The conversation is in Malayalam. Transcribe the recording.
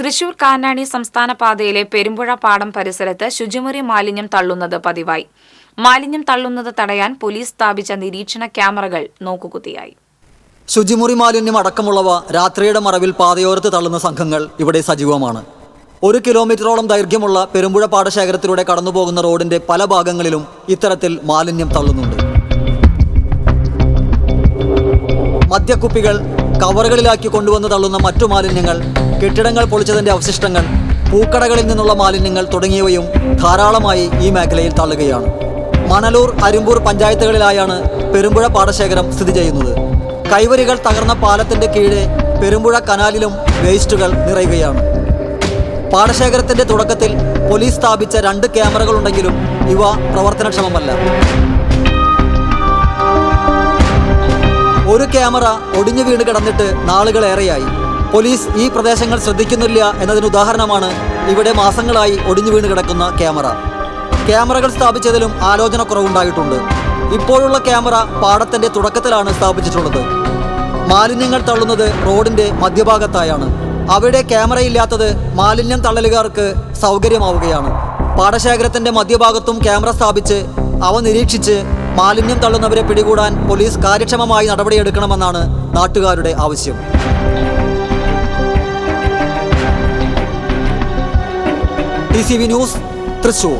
തൃശൂർ കാനാണി സംസ്ഥാന പാതയിലെ പെരുമ്പുഴ പാടം പരിസരത്ത് ശുചിമുറി മാലിന്യം തള്ളുന്നത് പതിവായി. മാലിന്യം തള്ളുന്നത് തടയാൻ പോലീസ് സ്ഥാപിച്ച നിരീക്ഷണ ക്യാമറകൾ നോക്കുകുത്തിയായി. ശുചിമുറി മാലിന്യം അടക്കമുള്ളവ രാത്രിയുടെ മറവിൽ പാതയോരത്ത് തള്ളുന്ന സംഘങ്ങൾ ഇവിടെ സജീവമാണ്. ഒരു കിലോമീറ്ററോളം ദൈർഘ്യമുള്ള പെരുമ്പുഴ പാടശേഖരത്തിലൂടെ കടന്നുപോകുന്ന റോഡിന്റെ പല ഭാഗങ്ങളിലും ഇത്തരത്തിൽ മാലിന്യം തള്ളുന്നുണ്ട്. മദ്യക്കുപ്പികൾ കവറുകളിലാക്കി കൊണ്ടുവന്ന് തള്ളുന്ന മറ്റു മാലിന്യങ്ങൾ കെട്ടിടങ്ങൾ പൊളിച്ചതിന്റെ അവശിഷ്ടങ്ങൾ പൂക്കടകളിൽ നിന്നുള്ള മാലിന്യങ്ങൾ തുടങ്ങിയവയും ധാരാളമായി ഈ മേഖലയിൽ തള്ളുകയാണ്. മണലൂർ അരുമ്പൂർ പഞ്ചായത്തുകളിലായാണ് പെരുമ്പുഴ പാടശേഖരം സ്ഥിതി ചെയ്യുന്നത്. കൈവരികൾ തകർന്ന പാലത്തിന്റെ കീഴെ പെരുമ്പുഴ കനാലിലും വേസ്റ്റുകൾ നിറയുകയാണ്. പാടശേഖരത്തിന്റെ തുടക്കത്തിൽ പോലീസ് സ്ഥാപിച്ച രണ്ട് ക്യാമറകളുണ്ടെങ്കിലും ഇവ പ്രവർത്തനക്ഷമമല്ല. ഒരു ക്യാമറ ഒടിഞ്ഞു വീണ് കിടന്നിട്ട് നാളുകളേറെയായി. പോലീസ് ഈ പ്രദേശങ്ങൾ ശ്രദ്ധിക്കുന്നില്ല എന്നതിന് ഉദാഹരണമാണ് ഇവിടെ മാസങ്ങളായി ഒടിഞ്ഞു വീണ് കിടക്കുന്ന ക്യാമറ. ക്യാമറകൾ സ്ഥാപിച്ചതിലും ആലോചന കുറവുണ്ടായിട്ടുണ്ട്. ഇപ്പോഴുള്ള ക്യാമറ പാടത്തിന്റെ തുടക്കത്തിലാണ് സ്ഥാപിച്ചിട്ടുള്ളത്. മാലിന്യങ്ങൾ തള്ളുന്നത് റോഡിന്റെ മധ്യഭാഗത്തായാണ്. അവിടെ ക്യാമറയില്ലാത്തത് മാലിന്യം തള്ളലുകാർക്ക് സൗകര്യമാവുകയാണ്. പാടശേഖരത്തിന്റെ മധ്യഭാഗത്തും ക്യാമറ സ്ഥാപിച്ച് അവ നിരീക്ഷിച്ച് മാലിന്യം തള്ളുന്നവരെ പിടികൂടാൻ പോലീസ് കാര്യക്ഷമമായി നടപടിയെടുക്കണമെന്നാണ് നാട്ടുകാരുടെ ആവശ്യം. T C V news Thrissur